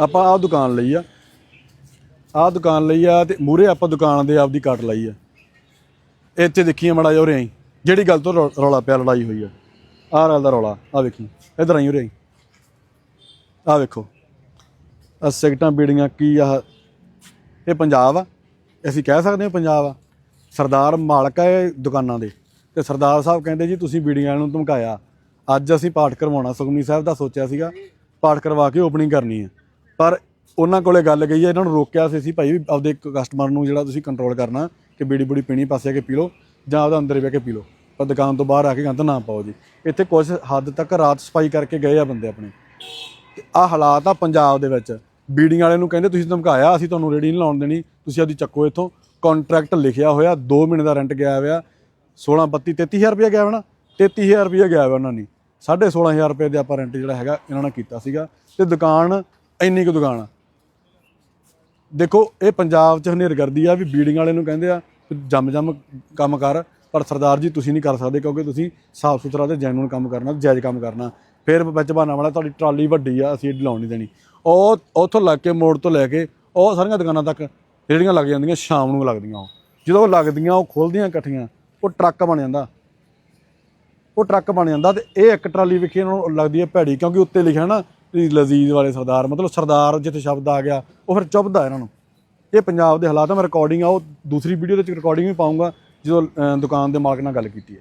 ਆਪਾਂ ਆਹ ਦੁਕਾਨ ਲਈ ਆ। ਆਹ ਦੁਕਾਨ ਲਈ ਆ ਤੇ ਮੂਰੇ ਆਪਾਂ ਦੁਕਾਨ ਦੇ ਆਪਦੀ ਕੱਟ ਲਈ ਆ। ਇੱਥੇ ਦੇਖੀਏ ਮੜਾ ਜੋ ਆਈ। ਜਿਹੜੀ ਗੱਲ ਤੋਂ ਰੌ- ਰੌਲਾ ਪਿਆ ਲੜਾਈ ਹੋਈ ਆ। ਆਹ ਰਲ ਦਾ ਰੌਲਾ ਆ ਵੇਖੀ। ਇਧਰ ਆਈ ਉਰੇ ਆਈ। ਆ ਵੇਖੋ। ਆ ਸਿਗਟਾਂ ਬੀੜੀਆਂ ਕੀ ਆ ਇਹ ਪੰਜਾਬ ਆ। ਅਸੀਂ ਕਹਿ ਸਕਦੇ ਹਾਂ ਪੰਜਾਬ ਆ। ਸਰਦਾਰ ਮਾਲਕ ਆ ਇਹ ਦੁਕਾਨਾਂ ਦੇ। ਤੇ ਸਰਦਾਰ ਸਾਹਿਬ ਕਹਿੰਦੇ ਜੀ, ਤੁਸੀਂ ਬੀੜੀਆਂ ਨੂੰ ਧਮਕਾਇਆ। ਅੱਜ ਅਸੀਂ ਪਾਠ ਕਰਵਾਉਣਾ। ਸੁਖਮਨੀ ਸਾਹਿਬ ਦਾ ਸੋਚਿਆ ਸੀਗਾ। ਪਾਠ ਕਰਵਾ ਕੇ ਓਪਨਿੰਗ ਕਰਨੀ ਹੈ ਪਰ ਉਹਨਾਂ ਕੋਲੇ ਗੱਲ ਗਈ ਹੈ, ਇਹਨਾਂ ਨੂੰ ਰੋਕਿਆ ਸੀ ਅਸੀਂ, ਭਾਈ ਵੀ ਆਪਦੇ ਕਸਟਮਰ ਨੂੰ ਜਿਹੜਾ ਤੁਸੀਂ ਕੰਟਰੋਲ ਕਰਨਾ ਕਿ ਬੀੜੀ ਬੁੜੀ ਪੀਣੀ ਪਾਸੇ ਆ ਕੇ ਪੀ ਲਓ ਜਾਂ ਆਪਦਾ ਅੰਦਰ ਬਹਿ ਕੇ ਪੀ ਲਓ। ਪਰ ਦੁਕਾਨ ਤੋਂ ਬਾਹਰ ਆ ਕੇ ਗੰਦ ਨਾ ਪਾਓ ਜੀ। ਇੱਥੇ ਕੁਝ ਹੱਦ ਤੱਕ ਰਾਤ ਸਫ਼ਾਈ ਕਰਕੇ ਗਏ ਆ ਬੰਦੇ ਆਪਣੇ। ਆ ਹਾਲਾਤ ਆ ਪੰਜਾਬ ਦੇ ਵਿੱਚ। ਬੀੜੀਆਂ ਵਾਲੇ ਨੂੰ ਕਹਿੰਦੇ, ਤੁਸੀਂ ਧਮਕਾਇਆ, ਅਸੀਂ ਤੁਹਾਨੂੰ ਰੇੜੀ ਨਹੀਂ ਲਾਉਣ ਦੇਣੀ, ਤੁਸੀਂ ਆਪਦੀ ਚੱਕੋ ਇੱਥੋਂ। ਕੰਟਰੈਕਟ ਲਿਖਿਆ ਹੋਇਆ 2 ਮਹੀਨੇ ਦਾ ਰੈਂਟ ਗਿਆ ਹੋਇਆ 16 32 33000 ਰੁਪਏ ਗਿਆ ਹੋਣਾ 33000 ਰੁਪਏ ਗਿਆ ਹੋਇਆ ਉਹਨਾਂ ਨੇ। 16500 ਰੁਪਏ ਦੇ ਆਪਾਂ ਰੈਂਟ ਜਿਹੜਾ ਹੈਗਾ, ਇਹਨਾਂ ਨੇ ਕੀਤਾ ਸੀਗਾ। ਤੇ ਦੁਕਾਨ ਇੰਨੀ ਕੁ ਦੁਕਾਨ ਆ। ਦੇਖੋ, ਇਹ ਪੰਜਾਬ 'ਚ ਹਨੇਰਗਰਦੀ ਆ ਵੀ ਬੀੜੀਆਂ ਵਾਲੇ ਨੂੰ ਕਹਿੰਦੇ ਆ ਵੀ ਜੰਮ ਜੰਮ ਕੰਮ ਕਰ, ਪਰ ਸਰਦਾਰ ਜੀ ਤੁਸੀਂ ਨਹੀਂ ਕਰ ਸਕਦੇ ਕਿਉਂਕਿ ਤੁਸੀਂ ਸਾਫ਼ ਸੁਥਰਾ ਤੇ ਜੈਨੂਨ ਕੰਮ ਕਰਨਾ, ਜਾਇਜ਼ ਕੰਮ ਕਰਨਾ। ਫਿਰ ਵਿੱਚ ਬਹਾਨਾ ਵਾਲਾ, ਤੁਹਾਡੀ ਟਰਾਲੀ ਵੱਡੀ ਆ, ਅਸੀਂ ਲਾਉਣ ਨਹੀਂ ਦੇਣੀ। ਉਹ ਉੱਥੋਂ ਲੱਗ ਕੇ, ਮੋੜ ਤੋਂ ਲੈ ਕੇ, ਉਹ ਸਾਰੀਆਂ ਦੁਕਾਨਾਂ ਤੱਕ ਜਿਹੜੀਆਂ ਲੱਗ ਜਾਂਦੀਆਂ, ਸ਼ਾਮ ਨੂੰ ਲੱਗਦੀਆਂ ਉਹ। ਜਦੋਂ ਉਹ ਲੱਗਦੀਆਂ, ਉਹ ਖੁੱਲਦੀਆਂ ਇਕੱਠੀਆਂ, ਉਹ ਟਰੱਕ ਬਣ ਜਾਂਦਾ। ਉਹ ਟਰੱਕ ਬਣ ਜਾਂਦਾ ਤੇ ਇਹ ਇੱਕ ਟਰਾਲੀ ਵਿਖੇ ਇਹਨਾਂ ਨੂੰ ਲੱਗਦੀ ਹੈ ਭੈੜੀ, ਕਿਉਂਕਿ ਉੱਤੇ ਲਿਖਿਆ ਨਾ ਲਜ਼ੀਜ਼ ਵਾਲੇ ਸਰਦਾਰ, ਮਤਲਬ ਸਰਦਾਰ ਜਿੱਥੇ ਸ਼ਬਦ ਆ ਗਿਆ, ਉਹ ਫਿਰ ਚੁੱਭਦਾ ਇਹਨਾਂ ਨੂੰ। ਇਹ ਪੰਜਾਬ ਦੇ ਹਾਲਾਤ ਆ, ਮੈਂ ਰਿਕਾਰਡਿੰਗ ਆ, ਉਹ ਦੂਸਰੀ ਵੀਡੀਓ ਦੇ ਵਿੱਚ ਰਿਕਾਰਡਿੰਗ ਵੀ ਪਾਉਂਗਾ ਜਦੋਂ ਦੁਕਾਨ ਦੇ ਮਾਲਕ ਨਾਲ ਗੱਲ ਕੀਤੀ ਹੈ।